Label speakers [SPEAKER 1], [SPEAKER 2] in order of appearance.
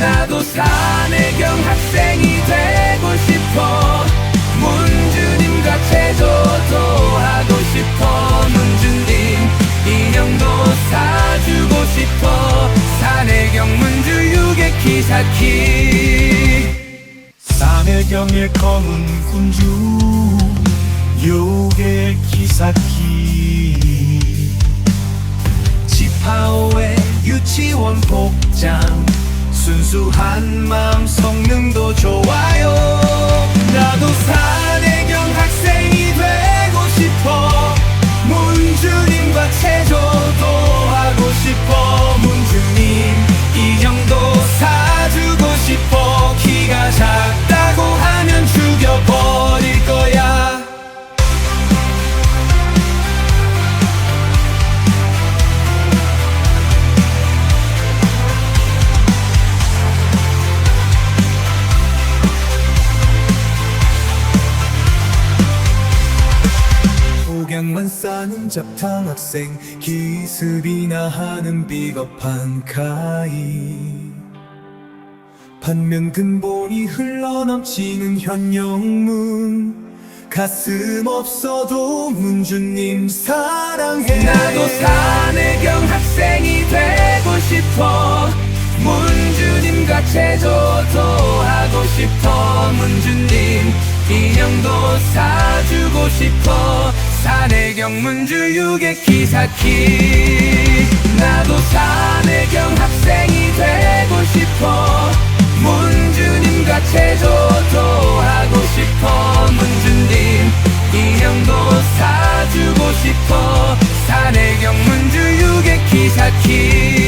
[SPEAKER 1] 나도 사내경 학생이 되고 싶어. 문주님과 제조도 하고 싶어. 문주님 인형도 사주고 싶어. 사내경 문주 유괴 기사키.
[SPEAKER 2] 사내경의 검은 군주 요괴 기사키. 지파오의 유치원 복장 순수한 마음 성능도 좋아요 복양만 싸는 잡탕 학생 기습이나 하는 비겁한 가이. 반면 근본이 흘러넘치는 현영문 가슴 없어도 문주님 사랑해. 나도
[SPEAKER 1] 사내경 학생이 되고 싶어. 문주님과 체조도 하고 싶어. 문주님 인형도 사주고 싶어 박명문주 유의 키사키. 나도 사내경 학생이 되고 싶어. 문주님과 체조도 하고 싶어. 문준님 인형도 사주고 싶어. 사내경 문주 유의 키사키.